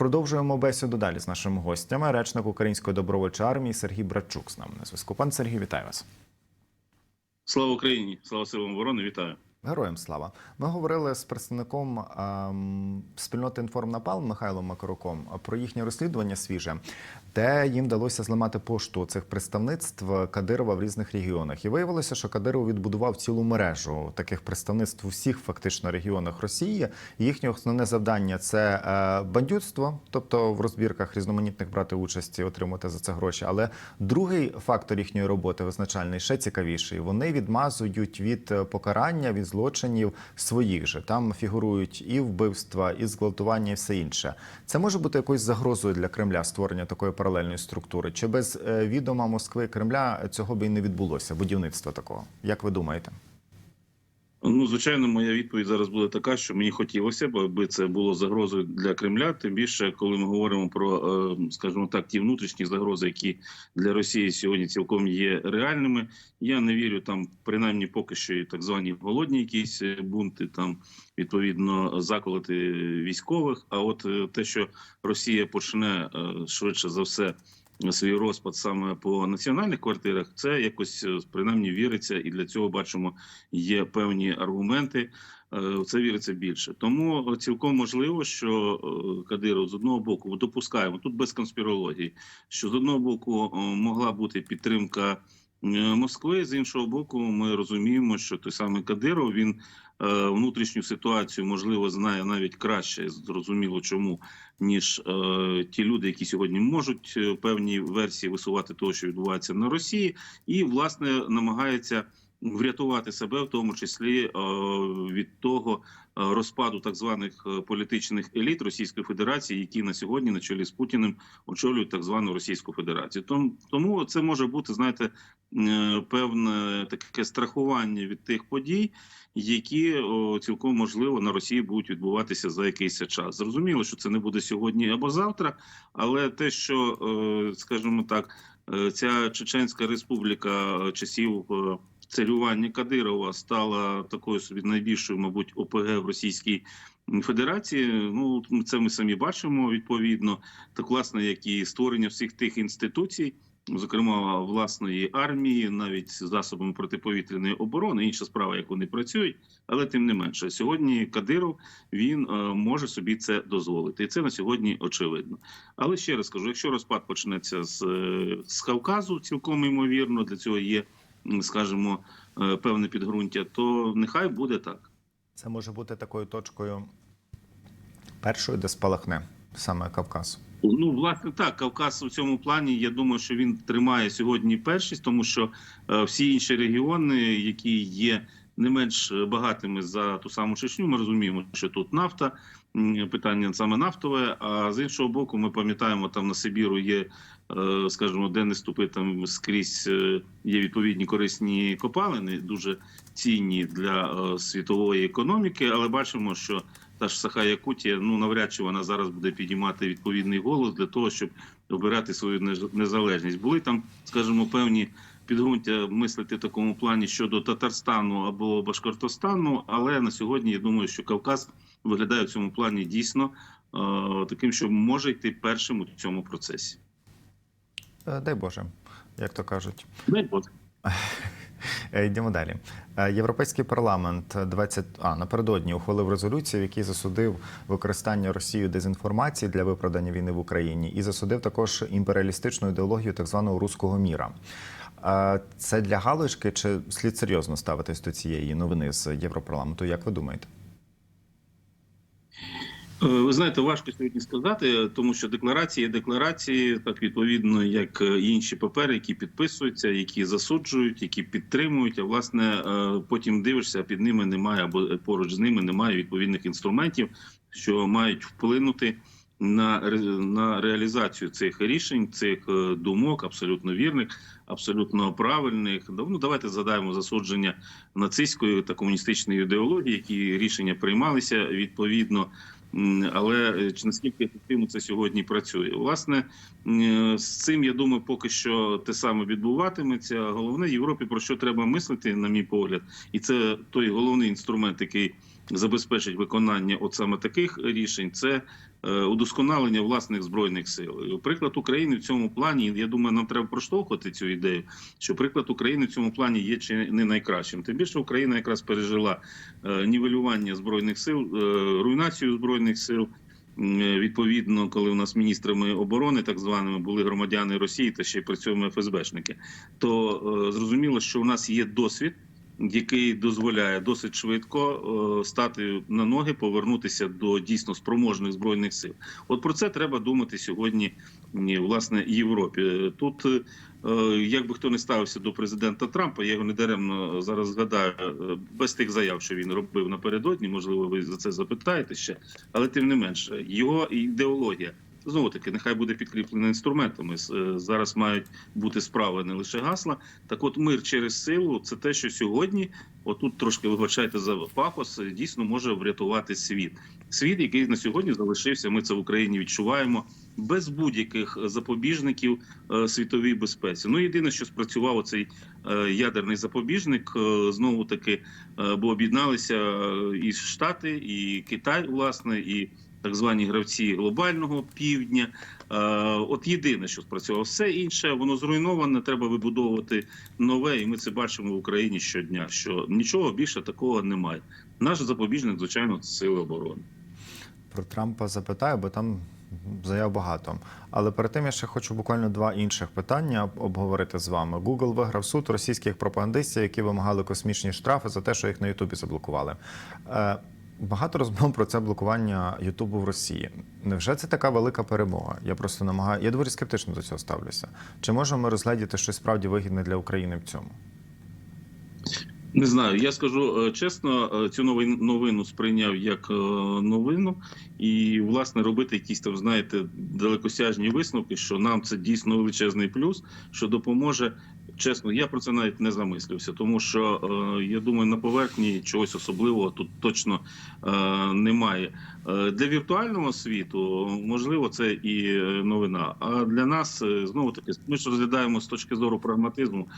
Продовжуємо бесіду далі з нашими гостями. Речник Української добровольчої армії Сергій Братчук з нами на зв'язку. Пан Сергій, вітаю вас. Слава Україні! Слава силам оборони! Вітаю! Героям слава. Ми говорили з представником ем, спільноти інформнапал Михайлом Макаруком про їхнє розслідування свіже, де їм вдалося зламати пошту цих представництв Кадирова в різних регіонах. І виявилося, що Кадиров відбудував цілу мережу таких представництв у всіх фактично регіонах Росії. Їхнє основне завдання це е, бандюцтво, тобто в розбірках різноманітних брати участь і отримати за це гроші. Але другий фактор їхньої роботи визначальний ще цікавіший. Вони відмазують від е, покарання від злочинів своїх же. Там фігурують і вбивства, і зґвалтування, і все інше. Це може бути якоюсь загрозою для Кремля створення такої паралельної структури. Чи без е, відома Москви Кремля цього би і не відбулося? Будівництва такого? Як ви думаєте? Ну, звичайно, моя відповідь зараз буде така, що мені хотілося б, аби це було загрозою для Кремля. Тим більше, коли ми говоримо про, е, скажімо так, ті внутрішні загрози, які для Росії сьогодні цілком є реальними. Я не вірю там, принаймні, поки що і так звані голодні якісь е, бунти, там відповідно заколоти військових. А от е, те, що Росія почне швидше за все. Свій розпад саме по національних квартирах, це якось е, принаймні віриться, і для цього бачимо є певні аргументи. е, в Це віриться більше. Тому цілком можливо, що е, Кадиров з одного боку допускаємо тут без конспірології, що з одного боку е, могла бути підтримка е, Москви, з іншого боку, ми розуміємо, що той самий Кадиров він е, внутрішню ситуацію можливо знає навіть краще, зрозуміло чому, ніж е, ті люди, які сьогодні можуть е, певні версії висувати того, що відбувається на Росії, і власне намагається врятувати себе, в тому числі е, від того е, розпаду так званих е, політичних еліт Російської Федерації, які на сьогодні на чолі з Путіним очолюють так звану Російську Федерацію. Тому, це може бути, знаєте, певне таке страхування від тих подій, які цілком можливо на Росії будуть відбуватися за якийсь час. Зрозуміло, що це не буде сьогодні або завтра, але те, що скажімо так, ця Чеченська республіка часів царювання Кадирова стала такою собі найбільшою, мабуть, ОПГ в Російській Федерації. Ну це ми самі бачимо відповідно, так власне, як і створення всіх тих інституцій. Зокрема, власної армії, навіть засобами протиповітряної оборони, інша справа, як вони працюють, але тим не менше, сьогодні Кадиров він е, може собі це дозволити, і це на сьогодні очевидно. Але ще раз кажу: якщо розпад почнеться з, е, з Кавказу, цілком ймовірно, для цього є, скажімо, е, певне підґрунтя, то нехай буде так. Це може бути такою точкою першою, де спалахне саме Кавказ. Ну, власне, так, Кавказ у цьому плані. Я думаю, що він тримає сьогодні першість, тому що е, всі інші регіони, які є не менш багатими за ту саму Чечню, ми розуміємо, що тут нафта, питання саме нафтове. А з іншого боку, ми пам'ятаємо, там на Сибіру є, скажімо, де не ступи там скрізь е, є відповідні корисні копалини, дуже цінні для е, світової економіки, але бачимо, що та ж Саха Якутія, ну навряд чи вона зараз буде підіймати відповідний голос для того, щоб обирати свою незалежність. Були там, скажімо, певні підґрунтя мислити в такому плані щодо Татарстану або Башкортостану, але на сьогодні я думаю, що Кавказ виглядає в цьому плані дійсно е, таким, що може йти першим у цьому процесі. Е, Дай Боже, як то кажуть. Дай Бог. Е, Йдемо далі. Е, Європейський парламент 20... а, напередодні ухвалив резолюцію, в якій засудив використання Росією дезінформації для виправдання війни в Україні і засудив також імперіалістичну ідеологію так званого руського міра. Це для галочки чи слід серйозно ставитись до цієї новини з Європарламенту? Як ви думаєте? Е, Ви знаєте, важко сьогодні сказати, тому що декларації декларації, так відповідно, як е, інші папери, які підписуються, які засуджують, які підтримують. А власне е, потім дивишся, під ними немає або поруч з ними немає відповідних інструментів, що мають вплинути на, на реалізацію цих рішень, цих думок, абсолютно вірних, абсолютно правильних. Ну, давайте згадаємо засудження нацистської та комуністичної ідеології, які рішення приймалися відповідно. Але е, чи наскільки ефективно це сьогодні працює? Власне, з цим я думаю, поки що те саме відбуватиметься. Головне Європі про що треба мислити, на мій погляд, і це той головний інструмент, який забезпечить виконання от саме таких рішень. Це е, удосконалення власних збройних сил. Приклад України в цьому плані, я думаю, нам треба проштовхувати цю ідею, що приклад України в цьому плані є чи не найкращим. Тим більше Україна якраз пережила е, нівелювання збройних сил, е, руйнацію збройних сил. Е, Відповідно, коли у нас міністрами оборони, так званими, були громадяни Росії та ще й при цьому ФСБшники, то е, зрозуміло, що у нас є досвід, який дозволяє досить швидко е, стати на ноги, повернутися до дійсно спроможних збройних сил. От про це треба думати сьогодні, власне, Європі. Тут, е, як би хто не ставився до президента Трампа, я його недаремно зараз згадаю е, без тих заяв, що він робив напередодні. Можливо, ви за це запитаєте ще, але тим не менше, його ідеологія. Знову таки, нехай буде підкріплена інструментами. Е, Зараз мають бути справи не лише гасла. Так, от мир через силу це те, що сьогодні, отут трошки вибачайте за пафос, е, дійсно може врятувати світ. Світ, який на сьогодні залишився, ми це в Україні відчуваємо без будь-яких запобіжників е, світовій безпеці. Ну єдине, що спрацював цей ядерний запобіжник, е, знову таки, е, бо об'єдналися е, і Штати, і Китай, власне, і так звані гравці глобального півдня. Е, От єдине, що спрацювало, все інше воно зруйноване. Треба вибудовувати нове, і ми це бачимо в Україні щодня. Що нічого більше такого немає. Наш запобіжник, звичайно, це сили оборони. Про Трампа запитаю, бо там заяв багато. Але перед тим я ще хочу буквально два інших питання обговорити з вами. Google виграв суд російських пропагандистів, які вимагали космічні штрафи за те, що їх на Ютубі заблокували. Багато розмов про це блокування Ютубу в Росії. Невже це така велика перемога? Я просто намагаю. Я доволі скептично до цього ставлюся. Чи можемо ми розглядіти щось справді вигідне для України в цьому? Не знаю, я скажу е, чесно, е, цю новин- новину сприйняв як е, новину, і власне робити якісь там, знаєте, далекосяжні висновки, що нам це дійсно величезний плюс, що допоможе. Чесно, я про це навіть не замислився, тому що е, я думаю, на поверхні чогось особливого тут точно е, немає. Е, для віртуального світу можливо це і новина. А для нас знову таки ми ж розглядаємо з точки зору прагматизму,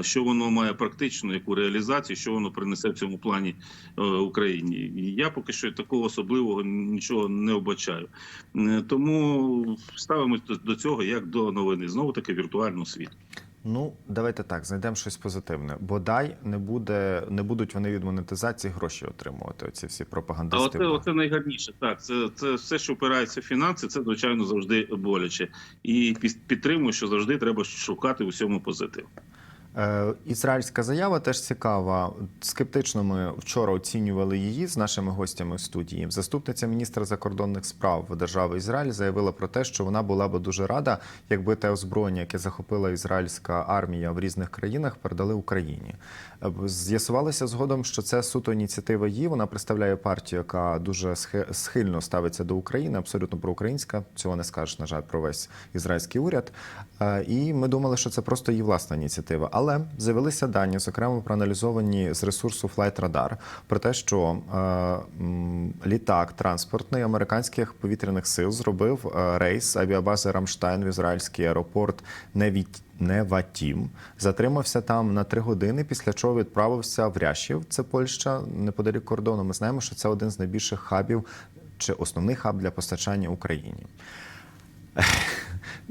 що воно має практичну яку реалізацію, що воно принесе в цьому плані е, Україні. Я поки що такого особливого нічого не обачаю. Тому ставимось до, до цього як до новини. Знову таки віртуального світу. Ну, давайте так, знайдемо щось позитивне. Бодай не буде, не будуть вони від монетизації гроші отримувати. Оці всі А пропагандисти. оце, оце найгарніше. Так, це, це все, що опирається в фінанси, це звичайно завжди боляче. І під- підтримую, що завжди треба шукати у всьому позитив. Е, Ізраїльська заява теж цікава. Скептично ми вчора оцінювали її з нашими гостями в студії. Заступниця міністра закордонних справ держави Ізраїль заявила про те, що вона була би дуже рада, якби те озброєння, яке захопила ізраїльська армія в різних країнах, передали Україні. Е, З'ясувалося згодом, що це суто ініціатива її. Вона представляє партію, яка дуже схильно ставиться до України, абсолютно проукраїнська. Цього не скажеш, на жаль, про весь ізраїльський уряд. Е, І ми думали, що це просто її власна ініціатива. Але з'явилися дані, зокрема проаналізовані з ресурсу Flight Radar, про те, що е, літак транспортний американських повітряних сил зробив е, рейс авіабази Рамштайн в ізраїльський аеропорт Невіт. Неватім затримався там на три години, після чого відправився в Рящів, це Польща, неподалік кордону. Ми знаємо, що це один з найбільших хабів чи основний хаб для постачання Україні.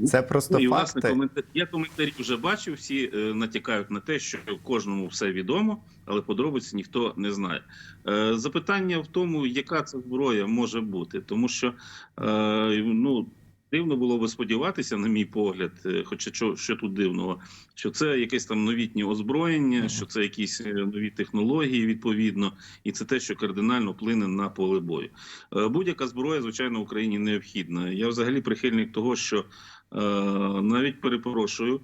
Це просто Ну, і власне коментар... я коментарі вже бачив. Всі е, натякають на те, що кожному все відомо, але подробиці ніхто не знає. Е, запитання в тому, яка це зброя може бути, тому що е, ну. Дивно було би сподіватися, на мій погляд, е, хоча що, що тут дивного, що це якесь там новітнє озброєння, що це якісь е, нові технології відповідно, і це те, що кардинально вплине на поле бою. Е, Будь-яка зброя, звичайно, Україні необхідна. Я взагалі прихильник того, що навіть перепрошую.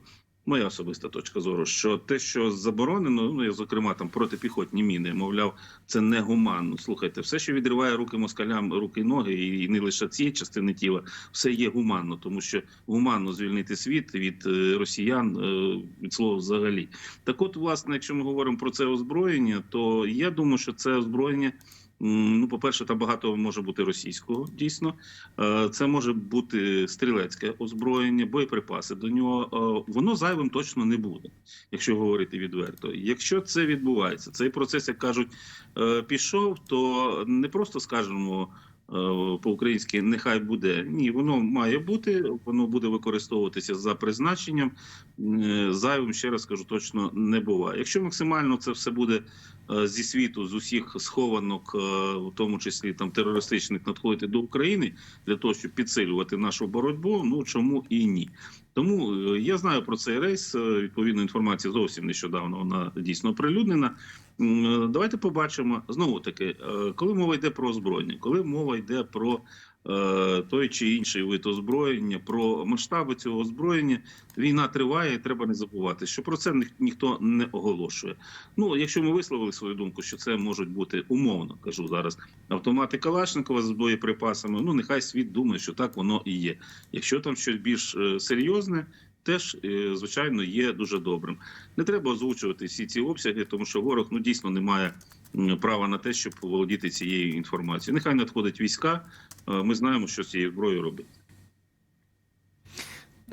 Моя особиста точка зору, що те, що заборонено, ну я зокрема там протипіхотні міни, мовляв, це негуманно. Слухайте, все, що відриває руки москалям, руки, ноги, і не лише ці частини тіла, все є гуманно, тому що гуманно звільнити світ від е, росіян е, від слова взагалі. Так, от, власне, якщо ми говоримо про це озброєння, то я думаю, що це озброєння. Ну, по-перше, там багато може бути російського, дійсно. Е, Це може бути стрілецьке озброєння, боєприпаси до нього. Е, Воно зайвим точно не буде, якщо говорити відверто. Якщо це відбувається, цей процес, як кажуть, е, пішов, то не просто скажемо. По-українськи нехай буде. Ні, воно має бути, воно буде використовуватися за призначенням. Е, Зайвим, ще раз кажу, точно не буває. Якщо максимально це все буде е, зі світу, з усіх схованок, е, в тому числі там терористичних, надходити до України для того, щоб підсилювати нашу боротьбу, ну чому і ні. Тому е, я знаю про цей рейс. е, Відповідна інформація зовсім нещодавно вона дійсно оприлюднена. Давайте побачимо знову таки, е, коли мова йде про озброєння, коли мова йде про е, той чи інший вид озброєння, про масштаби цього озброєння, війна триває, і треба не забувати, що про це ніх- ніхто не оголошує. Ну, якщо ми висловили свою думку, що це можуть бути умовно, кажу зараз, автомати Калашникова з боєприпасами, ну нехай світ думає, що так воно і є. Якщо там щось більш е, серйозне. Теж е, звичайно є дуже добрим. Не треба озвучувати всі ці обсяги, тому що ворог ну дійсно не має права на те, щоб володіти цією інформацією. Нехай надходять війська. е, Ми знаємо, що з цією зброєю робити.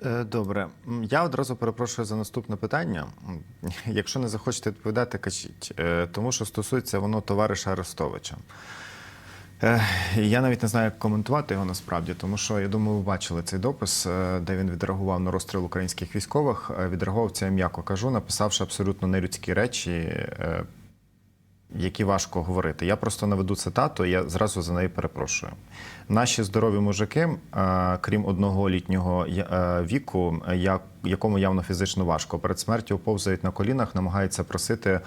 Е, Добре, я одразу перепрошую за наступне питання. Якщо не захочете відповідати, кажіть, Е, тому що стосується воно товариша Арестовича. Е, Я навіть не знаю, як коментувати його насправді, тому що я думаю, ви бачили цей допис, е, де він відреагував на розстріл українських військових. Е, Відреагував це м'яко кажу, написавши абсолютно нелюдські речі, які важко говорити. Я просто наведу цитату, я зразу за неї перепрошую. Наші здорові мужики, крім одного літнього віку, якому явно фізично важко, перед смертю повзають на колінах, намагаються просити,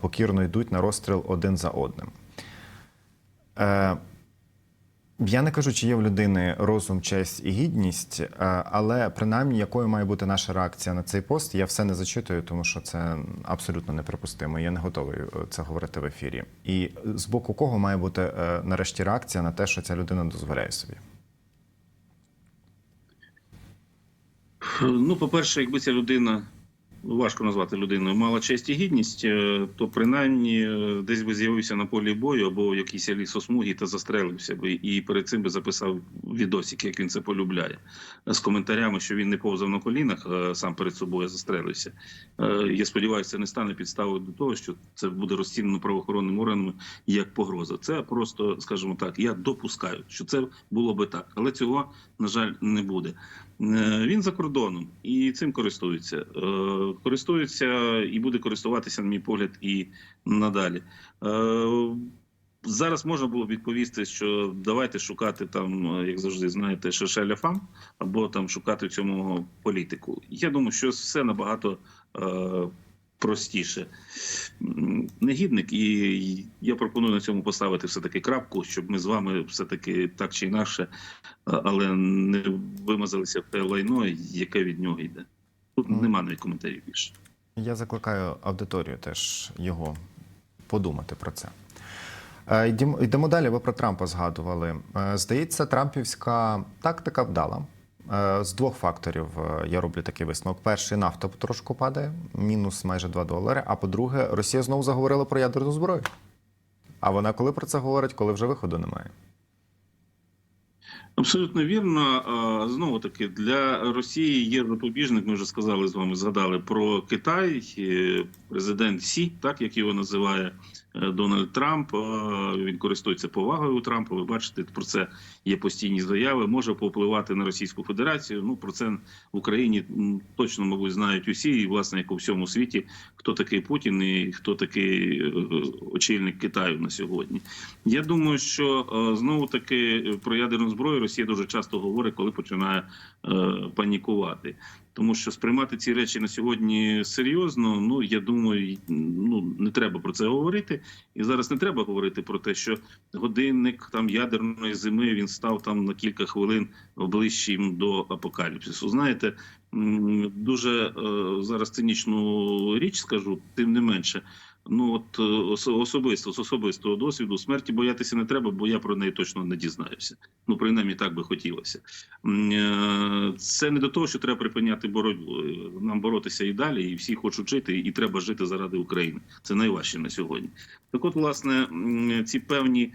покірно йдуть на розстріл один за одним. Е, Я не кажу, чи є в людини розум, честь і гідність, е, але принаймні якою має бути наша реакція на цей пост, я все не зачитую, тому що це абсолютно неприпустимо. Я не готовий е, це говорити в ефірі. І з боку кого має бути е, нарешті реакція на те, що ця людина дозволяє собі? Ну, по-перше, якби ця людина важко назвати людиною, мала честь і гідність, е, то принаймні е, десь би з'явився на полі бою або в якійсь лісосмугі та застрелився би, і перед цим би записав відосик, як він це полюбляє, з коментарями, що він не повзав на колінах, е, сам перед собою застрелився. Я сподіваюся, це не стане підставою до того, що це буде розцінено правоохоронними органами як погроза. Це просто, скажімо так, я допускаю, що це було би так, але цього на жаль не буде. Е, Він за кордоном і цим користується. Е, Користується і буде користуватися, на мій погляд, і надалі. Е, Зараз можна було б відповісти, що давайте шукати там, як завжди, знаєте, шершеля фам, або там шукати в цьому політику. Я думаю, що все набагато простіше. Негідник, і я пропоную на цьому поставити все таки крапку, щоб ми з вами все таки так чи інакше, але не вимазалися в те лайно, яке від нього йде. Тут нема навіть коментарів більше. Я закликаю аудиторію теж його подумати про це. Е, йдемо- Йдемо далі. Ви про Трампа згадували. Е, Здається, Трампівська тактика вдала. Е, З двох факторів е, я роблю такий висновок. Перший нафта потрошку падає, мінус майже 2 долари. А по-друге, Росія знову заговорила про ядерну зброю. А вона коли про це говорить, коли вже виходу немає? Абсолютно вірно. Знову таки для Росії є запобіжник. Ми вже сказали з вами, згадали про Китай, е, президент Сі, так як його називає е, Дональд Трамп. Він користується повагою у Трампа. Ви бачите, про це є постійні заяви. Може повпливати на Російську Федерацію. Ну про це в Україні точно, мабуть, знають усі, і власне як у всьому світі, хто такий Путін і хто такий е, очільник Китаю на сьогодні. Я думаю, що е, знову таки е, про ядерну зброю Росія дуже часто говорить, коли починає е, панікувати. Тому що сприймати ці речі на сьогодні серйозно, ну я думаю, ну не треба про це говорити. І зараз не треба говорити про те, що годинник там ядерної зими він став там на кілька хвилин ближчим до апокаліпсису. Знаєте, дуже е, зараз цинічну річ скажу, тим не менше. Ну от е, особисто з особистого досвіду смерті боятися не треба, бо я про неї точно не дізнаюся. Ну принаймні так би хотілося. Е, Це не до того, що треба припиняти боротьбу. Е, Нам боротися і далі, і всі хочуть жити, і треба жити заради України. Це найважче на сьогодні. Так, от, власне, ці певні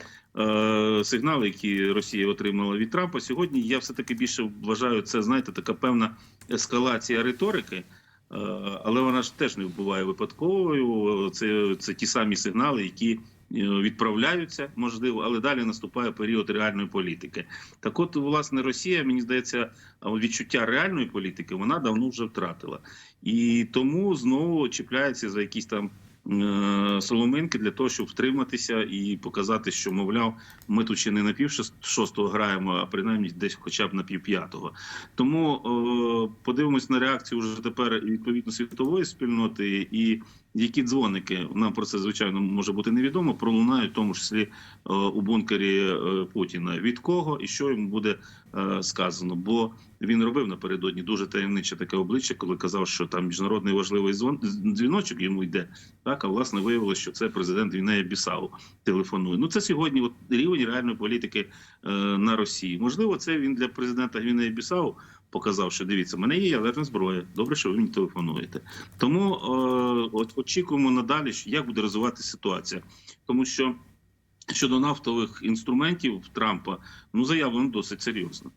сигнали, які Росія отримала від Трампа, сьогодні я все таки більше вважаю це, знаєте, така певна ескалація риторики. Е, Але вона ж теж не буває випадковою. Це, це ті самі сигнали, які відправляються, можливо, але далі наступає період реальної політики. Так, от, власне, Росія, мені здається, відчуття реальної політики вона давно вже втратила, і тому знову чіпляється за якісь там. Е, Соломинки для того, щоб втриматися і показати, що мовляв, ми тут ще не на пів шостого граємо, а принаймні десь хоча б на пів п'ятого. Тому е, подивимось на реакцію вже тепер відповідно світової спільноти, і які дзвоники нам про це звичайно може бути невідомо. Пролунають в тому числі е, у бункері е, Путіна. Від кого і що йому буде е, сказано? Бо він робив напередодні дуже таємниче таке обличчя, коли казав, що там міжнародний важливий дзвіночок йому йде. Так, а власне виявилося, що це президент Гвінея Бісау телефонує. Ну це сьогодні от рівень реальної політики на Росії. Можливо, це він для президента Гвінеї Бісау показав, що дивіться, в мене є ядерна зброя. Добре, що ви мені телефонуєте. Тому е, от очікуємо надалі, що як буде розвиватися ситуація, тому що щодо нафтових інструментів Трампа, ну заявлено досить серйозно.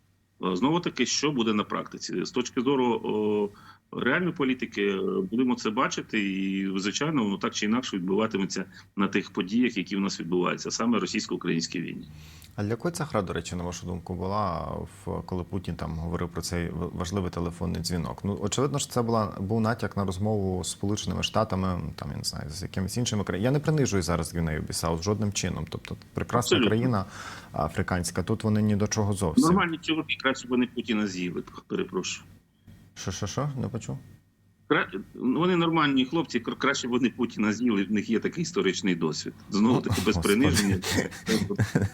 Е, Знову таки, що буде на практиці з точки зору реальної політики, е, будемо це бачити, і звичайно, воно так чи інакше відбуватиметься на тих подіях, які в нас відбуваються, саме російсько-українській війні. А для кого ця гра, до речі, на вашу думку, була в коли Путін там говорив про цей важливий телефонний дзвінок? Ну очевидно, що це була був натяк на розмову з Сполученими Штатами, там я не знаю, з якимись іншими країнами. Я не принижую зараз Гвінею Бісау жодним чином. Тобто прекрасна Абсолютно. країна африканська. Тут вони ні до чого зовсім. Нормальні чоловіки краще вони Путіна з'їли. Перепрошую. Що, що, що? Не почув? Вони нормальні хлопці, краще б вони Путіна з'їли. В них є такий історичний досвід. Знову таки без приниження.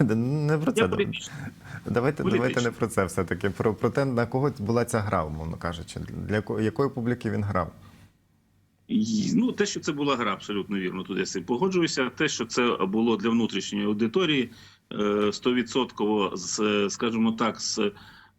Не про це. Давайте, давайте не про це все-таки. Про, про те, на кого була ця гра, умовно кажучи. Для якої публіки він грав? Ну, те, що це була гра, абсолютно вірно. Тут я з цим погоджуюся. Те, що це було для внутрішньої аудиторії, е, стовідсотково з, скажімо так, з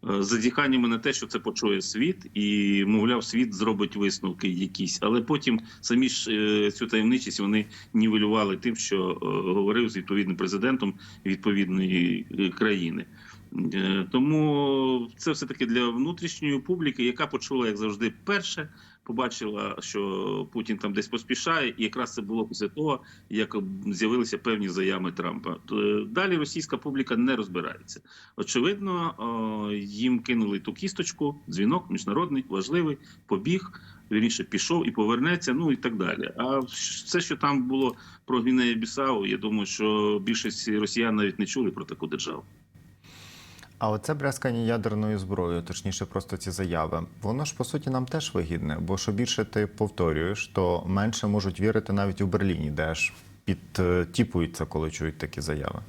е, задіханнями на те, що це почує світ, і мовляв, світ зробить висновки якісь. Але потім самі ж е, цю таємничість вони нівелювали тим, що е, говорив з відповідним президентом відповідної країни. Тому це все таки для внутрішньої публіки, яка почула, як завжди, перше, побачила, що Путін там десь поспішає, і якраз це було після того, як з'явилися певні заяви Трампа. Далі російська публіка не розбирається. Очевидно, їм кинули ту кісточку, дзвінок міжнародний, важливий, побіг. Вірніше пішов і повернеться, ну і так далі. А все, що там було про Гвінею Бісау, я думаю, що більшість росіян навіть не чули про таку державу. А оце брязкання ядерною зброєю, точніше, просто ці заяви, воно ж по суті нам теж вигідне, бо що більше ти повторюєш, то менше можуть вірити навіть у Берліні, де ж підтіпуються, коли чують такі заяви.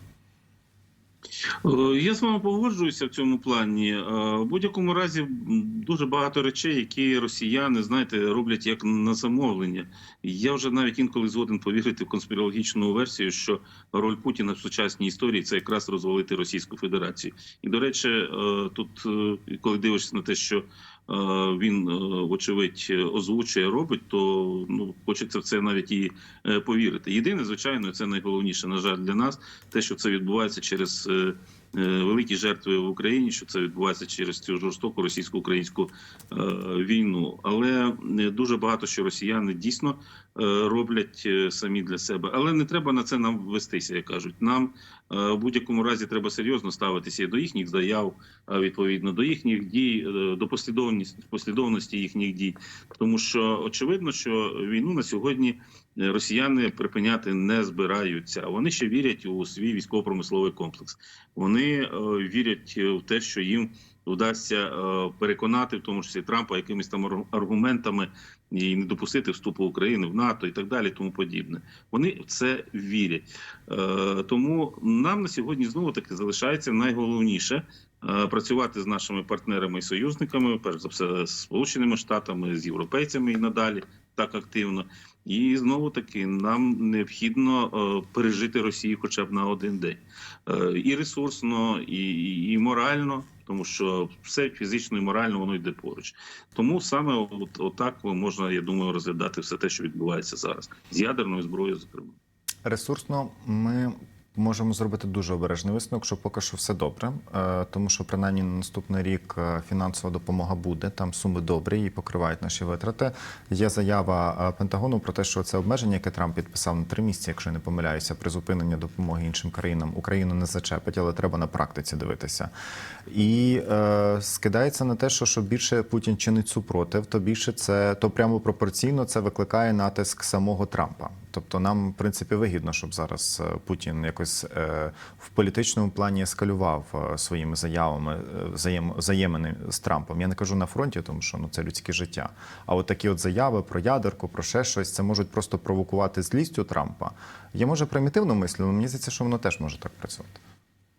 Е, Я з вами погоджуюся в цьому плані. Е, В будь-якому разі дуже багато речей, які росіяни знаєте, роблять як на замовлення. Я вже навіть інколи згоден повірити в конспірологічну версію, що роль Путіна в сучасній історії це якраз розвалити Російську Федерацію. І до речі, е, тут коли дивишся на те, що він очевидь, вочевидь озвучує, робить, то ну хочеться в це навіть і е, повірити. Єдине, звичайно, це найголовніше, на жаль, для нас те, що це відбувається через е, е, великі жертви в Україні, що це відбувається через цю жорстоку російсько-українську е, війну. Але е, дуже багато що росіяни дійсно е, роблять е, самі для себе. Але не треба на це нам вестися, як кажуть. Нам е, в будь-якому разі треба серйозно ставитися до їхніх заяв, відповідно до їхніх дій, е, до послідовності їхніх дій. Тому що очевидно, що війну на сьогодні е, росіяни припиняти не збираються. Вони ще вірять у свій військово-промисловий комплекс. Вони е, вірять е, в те, що їм вдасться е, переконати, в тому числі Трампа, якимись там аргументами і не допустити вступу України в НАТО і так далі, тому подібне. Вони в це вірять. Е, Тому нам на сьогодні знову таки залишається найголовніше. е, Працювати з нашими партнерами і союзниками, перш за все, з Сполученими Штатами, з європейцями і надалі так активно. І знову таки нам необхідно пережити Росію хоча б на один день і ресурсно, і, і морально, тому що все фізично і морально воно йде поруч. Тому саме от, отак можна, я думаю, розглядати все те, що відбувається зараз з ядерною зброєю, зокрема. Ресурсно ми можемо зробити дуже обережний висновок, що поки що все добре, е, тому що принаймні на наступний рік е, фінансова допомога буде. Там суми добрі і покривають наші витрати. Є заява е, Пентагону про те, що це обмеження, яке Трамп підписав на три місяці, якщо я не помиляюся, призупинення допомоги іншим країнам Україну не зачепить, але треба на практиці дивитися. І е, скидається на те, що, що більше Путін чинить супротив, то більше це то прямо пропорційно це викликає натиск самого Трампа. Тобто нам, в принципі, вигідно, щоб зараз е, Путін якось е, в політичному плані ескалював е, своїми заявами взаєм, взаємини з Трампом. Я не кажу на фронті, тому що ну це людське життя. А от такі от заяви про ядерку, про ще щось, це можуть просто провокувати злість у Трампа. Я може примітивно мислю, але мені здається, що воно теж може так працювати.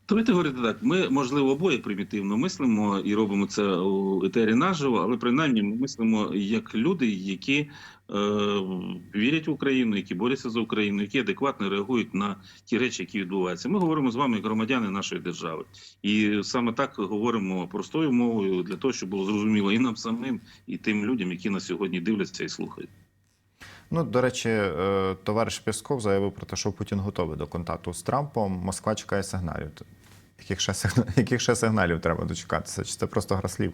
Давайте говорити так. Ми, можливо, обоє примітивно мислимо і робимо це у етері наживо, але принаймні ми мислимо як люди, які вірять в Україну, які борються за Україну, які адекватно реагують на ті речі, які відбуваються. Ми говоримо з вами громадяни нашої держави, і саме так говоримо простою мовою для того, щоб було зрозуміло і нам самим, і тим людям, які нас сьогодні дивляться і слухають. Ну, до речі, е, товариш Пєсков заявив про те, що Путін готовий до контакту з Трампом. Москва чекає сигналів. Яких ще, сигна- яких ще сигналів треба дочекатися? Чи це просто гра слів?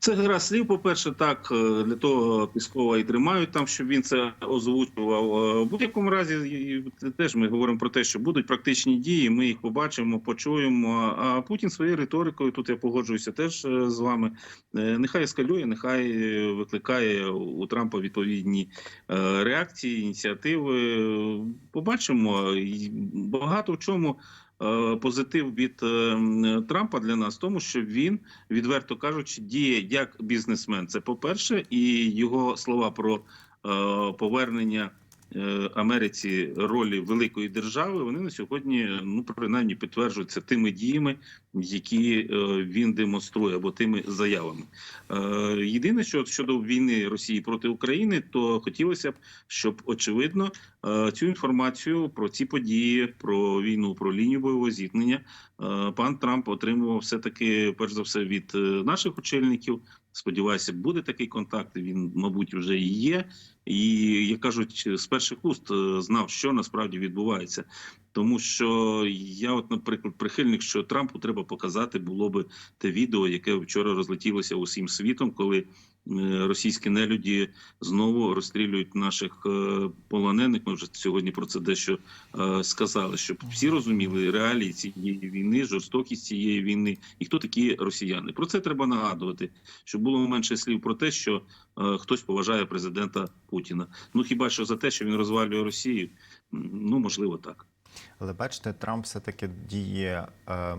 Це гра слів, по-перше, так е, для того Піскова і тримають там, щоб він це озвучував. Е, В будь-якому разі теж ми говоримо про те, що будуть практичні дії. Ми їх побачимо, почуємо. А Путін своєю риторикою, тут я погоджуюся теж е, з вами. Нехай ескалює, нехай викликає у Трампа відповідні реакції, ініціативи. Побачимо багато в чому. Е, Позитив від е, Трампа для нас тому, що він відверто кажучи, діє як бізнесмен. Це по-перше, і його слова про е, повернення Америці ролі великої держави. Вони на сьогодні ну принаймні підтверджуються тими діями, які е, він демонструє, або тими заявами. Е, єдине, що щодо війни Росії проти України, то хотілося б, щоб очевидно е, цю інформацію про ці події, про війну, про лінію бойового зіткнення, е, пан Трамп отримував все таки, перш за все, від е, наших очільників. Сподіваюся, буде такий контакт. Він, мабуть, вже і є. І як кажуть, з перших уст е, знав, що насправді відбувається. Тому що я, от, наприклад, прихильник, що Трампу треба показати, було би те відео, яке вчора розлетілося усім світом, коли російські нелюді знову розстрілюють наших е, полонених. Ми вже сьогодні про це дещо е, сказали, щоб всі розуміли реалії цієї війни, жорстокість цієї війни і хто такі росіяни. Про це треба нагадувати, щоб було менше слів про те, що е, хтось поважає президента Путіна. Ну хіба що за те, що він розвалює Росію? Ну можливо, так. Але бачите, Трамп все-таки діє, е,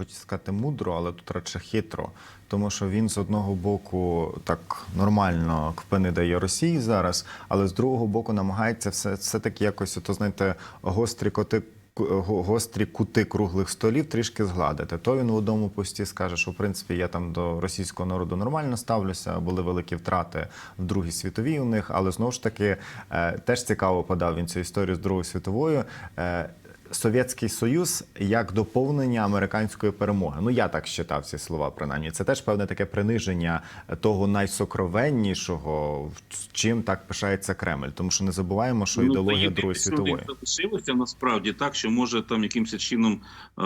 хочу сказати, мудро, але тут радше хитро. Тому що він з одного боку так нормально кпини дає Росії зараз, але з другого боку намагається все, все-таки якось, ото, знаєте, гострі коти. Гострі кути круглих столів трішки згладити. То він в одному пості скаже, що в принципі я там до російського народу нормально ставлюся, були великі втрати в Другій світовій у них, але знову ж таки е, теж цікаво подав він цю історію з Другою світовою. Совєтський Союз як доповнення американської перемоги. Ну я так читав ці слова. Принаймні, це теж певне таке приниження того найсокровеннішого, чим так пишається Кремль. Тому що не забуваємо, що Ну, ідеологія Другої світової. залишилося насправді так, що може там якимось чином е,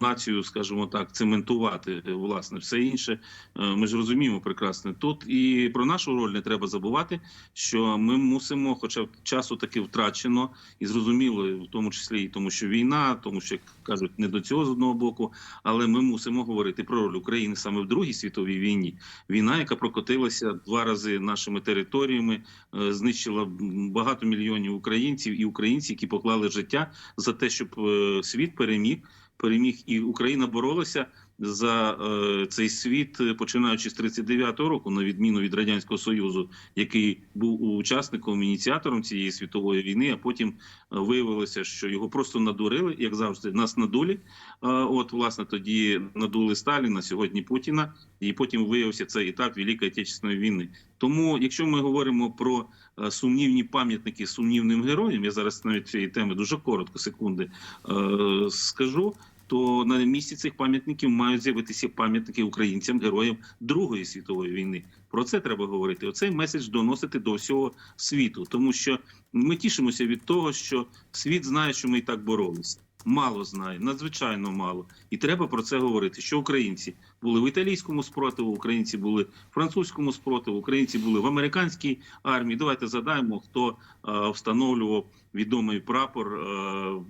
націю, скажімо так, цементувати власне все інше. Е, ми ж розуміємо прекрасно. Тут і про нашу роль не треба забувати, що ми мусимо, хоча часу таки втрачено, і зрозуміло, в тому числі і тому, що війна, тому що як кажуть, не до цього з одного боку, але ми мусимо говорити про роль України саме в Другій світовій війні. Війна, яка прокотилася два рази нашими територіями, е, знищила багато мільйонів українців і українців, які поклали життя за те, щоб е, світ переміг. Переміг і Україна боролася за е, цей світ, е, починаючи з 39-го року, на відміну від радянського союзу, який був учасником ініціатором цієї світової війни. А потім е, виявилося, що його просто надурили, як завжди, нас надулі. Е, от власне тоді надули Сталіна, сьогодні Путіна, і потім виявився цей етап Великої Отечественної війни. Тому, якщо ми говоримо про е, сумнівні пам'ятники сумнівним героям, я зараз навіть цієї теми дуже коротко, секунди е, скажу. То на місці цих пам'ятників мають з'явитися пам'ятники українцям, героям Другої світової війни. Про це треба говорити. Оцей меседж доносити до всього світу, тому що ми тішимося від того, що світ знає, що ми і так боролися. Мало знає, надзвичайно мало, і треба про це говорити. Що українці були в італійському спротиву, українці були в французькому спротиву, українці були в американській армії. Давайте задаємо, хто е, встановлював відомий прапор е,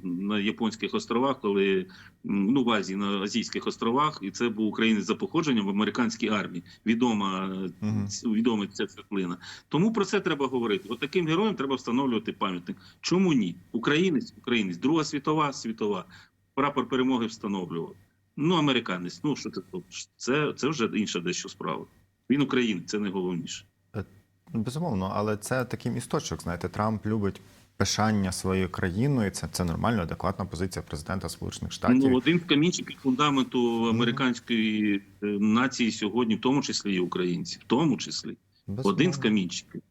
на японських островах, коли ну в Азії на азійських островах, і це був українець за походженням в американській армії. Відома ц- відома ця світлина. Тому про це треба говорити. От таким героям треба встановлювати пам'ятник. Чому ні? Українець, українець, Друга світова, світова. Прапор перемоги встановлював. Ну, американець. Ну що це? Це, це вже інша дещо справа. Він українець, це найголовніше. Безумовно, але це такий місточок. Знаєте, Трамп любить пишання своєю країною. Це, це нормально, адекватна позиція президента Сполучених Штатів. Ну, один з камінчиків фундаменту американської е, нації сьогодні, в тому числі і українці, в тому числі Безумовно. один з камінчиків.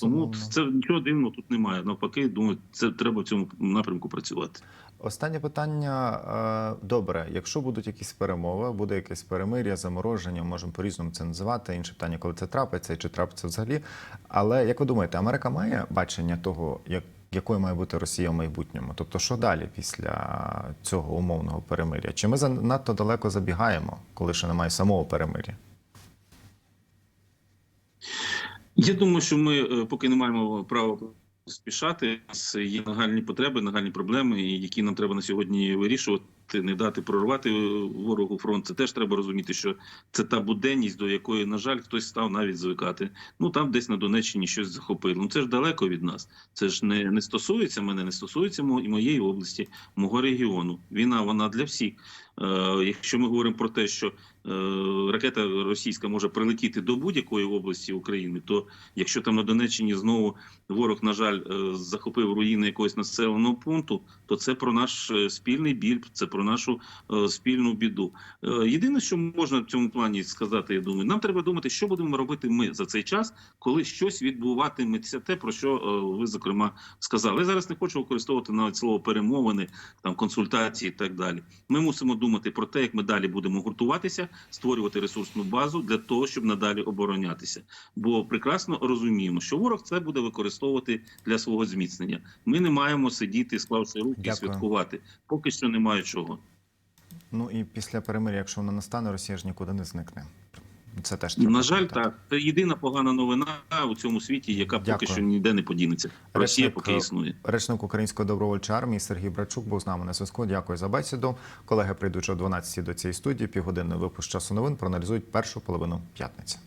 Тому це нічого дивного тут немає. Навпаки, думаю, це треба в цьому напрямку працювати. Останнє питання. Е, Добре, якщо будуть якісь перемови, буде якесь перемир'я, замороження, можемо по-різному це називати. Інше питання, коли це трапиться і чи трапиться взагалі. Але як ви думаєте, Америка має бачення того, як якою має бути Росія в майбутньому? Тобто, що далі після цього умовного перемир'я? Чи ми занадто далеко забігаємо, коли ще немає самого перемир'я? Я думаю, що ми е, поки не маємо права спішати. Є нагальні потреби, нагальні проблеми, які нам треба на сьогодні вирішувати. Не дати прорвати ворогу фронт. Це теж треба розуміти, що це та буденність, до якої, на жаль, хтось став навіть звикати. Ну там десь на Донеччині щось захопили. Ну це ж далеко від нас. Це ж не, не стосується мене, не стосується і моєї області, мого регіону. Війна вона для всіх. Е, якщо ми говоримо про те, що е, ракета російська може прилетіти до будь-якої області України, то якщо там на Донеччині знову ворог, на жаль, е, захопив руїни якогось населеного пункту, то це про наш спільний біль, це про нашу спільну біду. Єдине, що можна в цьому плані сказати, я думаю, нам треба думати, що будемо робити ми за цей час, коли щось відбуватиметься, те про що ви зокрема сказали. Я зараз не хочу використовувати навіть слово перемовини, там консультації і так далі. Ми мусимо думати про те, як ми далі будемо гуртуватися, створювати ресурсну базу для того, щоб надалі оборонятися. Бо прекрасно розуміємо, що ворог це буде використовувати для свого зміцнення. Ми не маємо сидіти, склавши руки і Дякую. святкувати. Поки що немає чого. Ну і після перемир'я, якщо вона настане, Росія ж нікуди не зникне. Це теж треба На жаль, так це єдина погана новина у цьому світі, яка поки що ніде не подінеться. Росія Речник, поки існує. Речник Української добровольчої армії Сергій Брачук був з нами на зв'язку. Дякую за бесіду. Колеги прийдуть о 12 до цієї студії. Півгодинний випуск часу новин проаналізують першу половину п'ятниці.